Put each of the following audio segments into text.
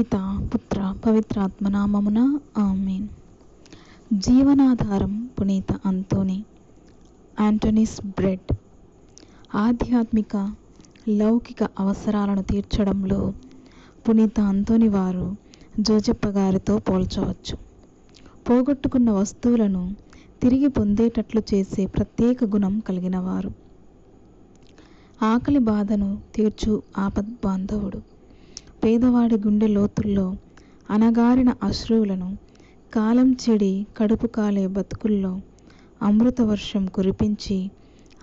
పిత పుత్ర పవిత్రాత్మనామమున ఆమెన్. జీవనాధారం పునీత అంతోని ఆంటోనీస్ బ్రెడ్. ఆధ్యాత్మిక లౌకిక అవసరాలను తీర్చడంలో పునీత అంతోని వారు జోజప్ప గారితో పోల్చవచ్చు. పోగొట్టుకున్న వస్తువులను తిరిగి పొందేటట్లు చేసే ప్రత్యేక గుణం కలిగినవారు ఆకలి బాధను తీర్చు ఆపద్ బాంధవుడు పేదవాడి గుండె లోతుల్లో అనగారిన అశ్రువులను కాలం చెడి కడుపు కాలే బతుకుల్లో అమృత వర్షం కురిపించి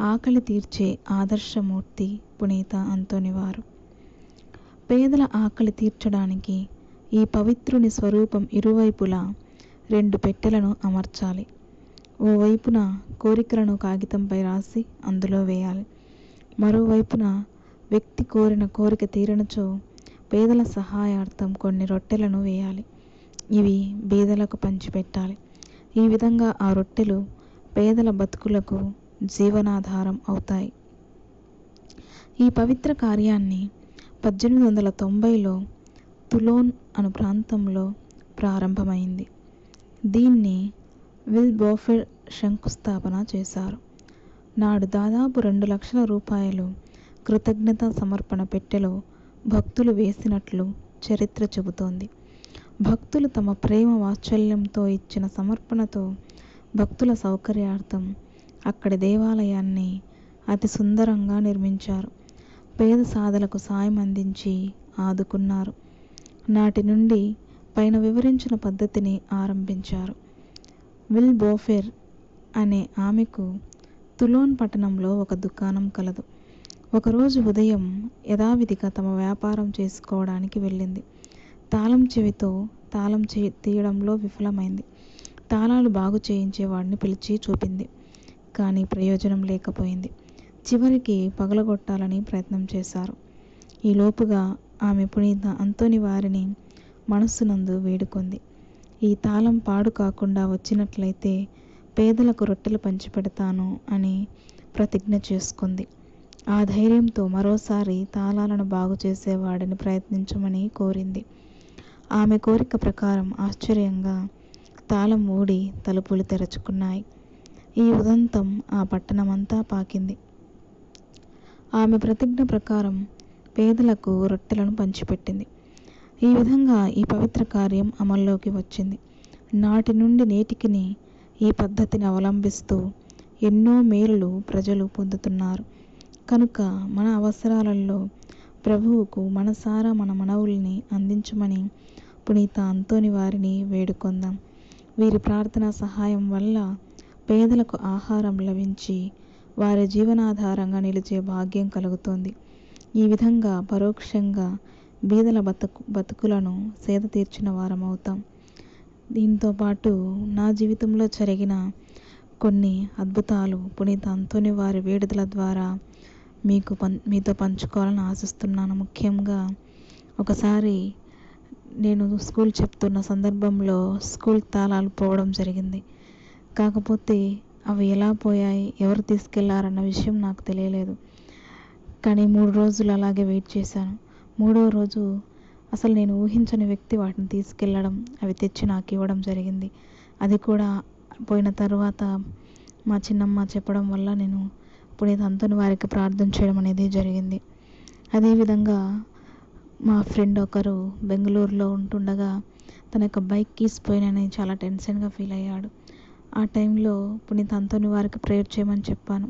ఆకలి తీర్చే ఆదర్శమూర్తి పునీత అంతోనివారు పేదల ఆకలి తీర్చడానికి ఈ పవిత్రుని స్వరూపం ఇరువైపులా రెండు పెట్టెలను అమర్చాలి. ఓవైపున కోరికలను కాగితంపై రాసి అందులో వేయాలి. మరోవైపున వ్యక్తి కోరిన కోరిక తీరనచో పేదల సహాయార్థం కొన్ని రొట్టెలను వేయాలి. ఇవి బీదలకు పంచిపెట్టాలి. ఈ విధంగా ఆ రొట్టెలు పేదల బతుకులకు జీవనాధారం అవుతాయి. ఈ పవిత్ర కార్యాన్ని పద్దెనిమిది వందల తొంభైలో తులోన్ అను ప్రాంతంలో ప్రారంభమైంది. దీన్ని విల్ బోఫెర్ శంకుస్థాపన చేశారు. నాడు దాదాపు రెండు లక్షల రూపాయలు కృతజ్ఞత సమర్పణ పెట్టెలో భక్తులు వేసినట్లు చరిత్ర చెబుతోంది. భక్తులు తమ ప్రేమ వాత్సల్యంతో ఇచ్చిన సమర్పణతో భక్తుల సౌకర్యార్థం అక్కడి దేవాలయాన్ని అతి సుందరంగా నిర్మించారు. పేద సాధలకు సాయం అందించి ఆదుకున్నారు. నాటి నుండి పైన వివరించిన పద్ధతిని ఆరంభించారు. విల్ బోఫెర్ అనే ఆమెకు తులోన్ పట్టణంలో ఒక దుకాణం కలదు. ఒకరోజు ఉదయం యథావిధిగా తమ వ్యాపారం చేసుకోవడానికి వెళ్ళింది. తాళం చెవితో తాళం చే తీయడంలో విఫలమైంది. తాళాలు బాగు చేయించేవాడిని పిలిచి చూపింది. కానీ ప్రయోజనం లేకపోయింది. చివరికి పగలగొట్టాలని ప్రయత్నం చేశారు. ఈ లోపుగా ఆమె పునీత అంతోని వారిని మనస్సునందు వేడుకుంది. ఈ తాళం పాడు కాకుండా వచ్చినట్లయితే పేదలకు రొట్టెలు పంచిపెడతాను అని ప్రతిజ్ఞ చేసుకుంది. ఆ ధైర్యంతో మరోసారి తాళాలను బాగు చేసేవాడిని ప్రయత్నించమని కోరింది. ఆమె కోరిక ప్రకారం ఆశ్చర్యంగా తాళం ఊడి తలుపులు తెరుచుకున్నాయి. ఈ ఉదంతం ఆ పట్టణమంతా పాకింది. ఆమె ప్రతిజ్ఞ ప్రకారం పేదలకు రొట్టెలను పంచిపెట్టింది. ఈ విధంగా ఈ పవిత్ర కార్యం అమల్లోకి వచ్చింది. నాటి నుండి నేటికిని ఈ పద్ధతిని అవలంబిస్తూ ఎన్నో మేలులు ప్రజలు పొందుతున్నారు. కనుక మన అవసరాలలో ప్రభువుకు మనసారా మన మనవుల్ని అందించమని పునీత అంతోని వారిని వేడుకొందాం. వీరి ప్రార్థన సహాయం వల్ల పేదలకు ఆహారం లభించి వారి జీవనాధారంగా నిలిచే భాగ్యం కలుగుతుంది. ఈ విధంగా పరోక్షంగా బీదల బతుకు బతుకులను సేద తీర్చిన వారమవుతాం. దీంతో పాటు నా జీవితంలో జరిగిన కొన్ని అద్భుతాలు పునీత అంతోని వారి వేడుదల ద్వారా మీకు పం మీతో పంచుకోవాలని ఆశిస్తున్నాను. ముఖ్యంగా ఒకసారి నేను స్కూల్ చెప్తున్న సందర్భంలో స్కూల్ తాళాలు పోవడం జరిగింది. కాకపోతే అవి ఎలా పోయాయి ఎవరు తీసుకెళ్ళారన్న విషయం నాకు తెలియలేదు. కానీ మూడు రోజులు అలాగే వెయిట్ చేశాను. మూడో రోజు అసలు నేను ఊహించని వ్యక్తి వాటిని తీసుకెళ్ళడం అవి తెచ్చి నాకు ఇవ్వడం జరిగింది. అది కూడా పోయిన తర్వాత మా చిన్నమ్మ చెప్పడం వల్ల నేను అప్పుడే అంతని వారికి ప్రార్థన చేయడం అనేది జరిగింది. అదేవిధంగా మా ఫ్రెండ్ ఒకరు బెంగళూరులో ఉంటుండగా తన యొక్క బైక్ కీస్ పోయినని చాలా టెన్షన్గా ఫీల్ అయ్యాడు. ఆ టైంలో పునీత అంతని వారికి ప్రేయర్ చేయమని చెప్పాను.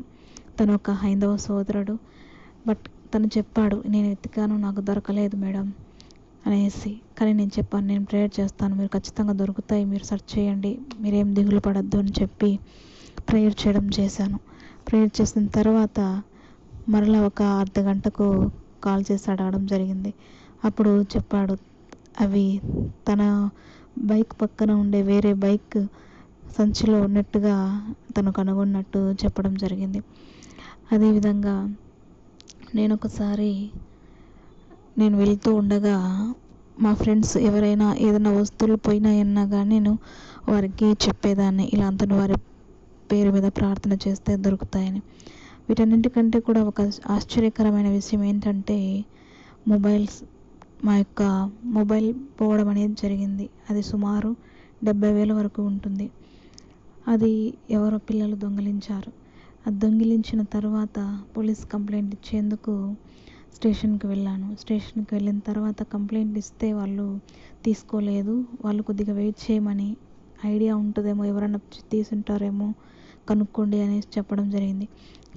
తను ఒక హైందవ సోదరుడు. బట్ తను చెప్పాడు నేను ఎత్తికాను నాకు దొరకలేదు మేడం అనేసి. కానీ నేను చెప్పాను నేను ప్రేయర్ చేస్తాను మీరు ఖచ్చితంగా దొరుకుతాయి మీరు సెర్చ్ చేయండి మీరేం దిగులు పడద్దు అని చెప్పి ప్రేయర్ చేయడం చేశాను. ప్రేయర్ చేసిన తర్వాత మరలా ఒక అర్ధ గంటకు కాల్ చేసి అడగడం జరిగింది. అప్పుడు చెప్పాడు అవి తన బైక్ పక్కన ఉండే వేరే బైక్ సంచిలో ఉన్నట్టుగా తను కనుగొన్నట్టు చెప్పడం జరిగింది. అదేవిధంగా నేను ఒకసారి నేను వెళ్తూ ఉండగా మా ఫ్రెండ్స్ ఎవరైనా ఏదైనా వస్తువులు పోయినాయన్నా కానీ నేను వారికి చెప్పేదాన్ని. ఇలా అంతను వారి పేరు మీద ప్రార్థన చేస్తే దొరుకుతాయని. వీటన్నింటికంటే కూడా ఒక ఆశ్చర్యకరమైన విషయం ఏంటంటే మొబైల్స్ మా యొక్క మొబైల్ పోవడం అనేది జరిగింది. అది సుమారు డెబ్బై వేల వరకు ఉంటుంది. అది ఎవరో పిల్లలు దొంగిలించారు. అది దొంగిలించిన తర్వాత పోలీస్ కంప్లైంట్ ఇచ్చేందుకు స్టేషన్కి వెళ్ళాను. స్టేషన్కి వెళ్ళిన తర్వాత కంప్లైంట్ ఇస్తే వాళ్ళు తీసుకోలేదు. వాళ్ళు కొద్దిగా వెయిట్ చేయమని ఐడియా ఉంటుందేమో ఎవరైనా తీసుంటారేమో కనుక్కోండి అనేసి చెప్పడం జరిగింది.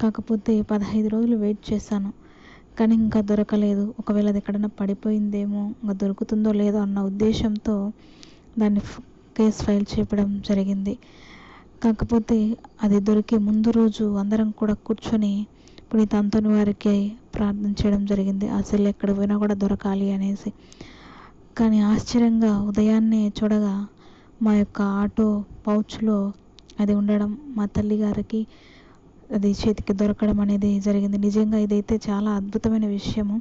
కాకపోతే పదహైదు రోజులు వెయిట్ చేశాను. కానీ ఇంకా దొరకలేదు. ఒకవేళ అది ఎక్కడైనా పడిపోయిందేమో ఇంకా దొరుకుతుందో లేదో అన్న ఉద్దేశంతో దాన్ని కేసు ఫైల్ చేయడం జరిగింది. కాకపోతే అది దొరికే ముందు రోజు అందరం కూడా కూర్చొని పునీత అంతోని వారికి ప్రార్థన చేయడం జరిగింది. ఆ సెల్ ఎక్కడ పోయినా కూడా దొరకాలి అనేసి. కానీ ఆశ్చర్యంగా ఉదయాన్నే చూడగా మా యొక్క ఆటో పౌచ్లో అది ఉండడం మా తల్లి గారికి అది చేతికి దొరకడం అనేది జరిగింది. నిజంగా ఇదైతే చాలా అద్భుతమైన విషయము.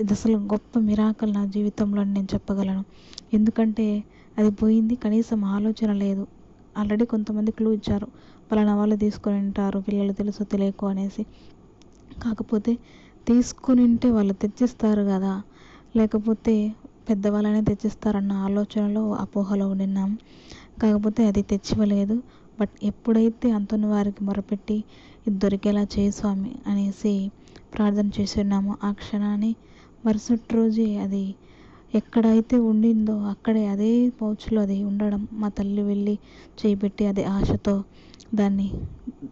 ఇది అసలు గొప్ప మిరాకల్ నా జీవితంలో అని నేను చెప్పగలను. ఎందుకంటే అది పోయింది కనీసం ఆలోచన లేదు. ఆల్రెడీ కొంతమంది క్లూ ఇచ్చారు. పలానా వాళ్ళు తీసుకొని ఉంటారు పిల్లలు తెలుసు తెలియకు అనేసి. కాకపోతే తీసుకుని ఉంటే వాళ్ళు తెచ్చిస్తారు కదా. లేకపోతే పెద్దవాళ్ళనే తెచ్చిస్తారన్న ఆలోచనలో అపోహలో ఉండినాం కాకపోతే అది తెచ్చివ్వలేదు. బట్ ఎప్పుడైతే అంతని వారికి మొరపెట్టి ఇది దొరికేలా చేయి స్వామి అనేసి ప్రార్థన చేసి ఉన్నామో ఆ క్షణాన్ని మరుసటి రోజే అది ఎక్కడైతే ఉండిందో అక్కడే అదే పౌచ్లో అది ఉండడం మా తల్లి వెళ్ళి చేయిబెట్టి అదే ఆశతో దాన్ని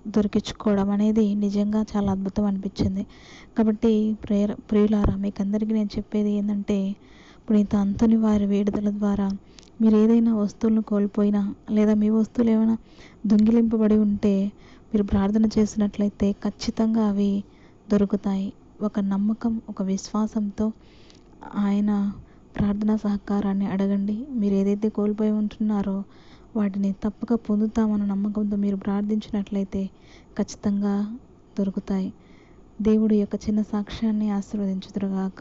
దొరికించుకోవడం అనేది నిజంగా చాలా అద్భుతం అనిపించింది. కాబట్టి ప్రేర ప్రియులారా మీకు అందరికీ నేను చెప్పేది ఏంటంటే ఇప్పుడు ఇంత అంతని వారి వేడుదల ద్వారా మీరు ఏదైనా వస్తువులను కోల్పోయినా లేదా మీ వస్తువులు ఏమైనా దొంగిలింపబడి ఉంటే మీరు ప్రార్థన చేసినట్లయితే ఖచ్చితంగా అవి దొరుకుతాయి. ఒక నమ్మకం ఒక విశ్వాసంతో ఆయన ప్రార్థనా సహకారాన్ని అడగండి. మీరు ఏదైతే కోల్పోయి ఉంటున్నారో వాటిని తప్పక పొందుతామన్న నమ్మకంతో మీరు ప్రార్థించినట్లయితే ఖచ్చితంగా దొరుకుతాయి. దేవుడి యొక్క చిన్న సాక్ష్యాన్ని ఆశీర్వదించుదురుగాక.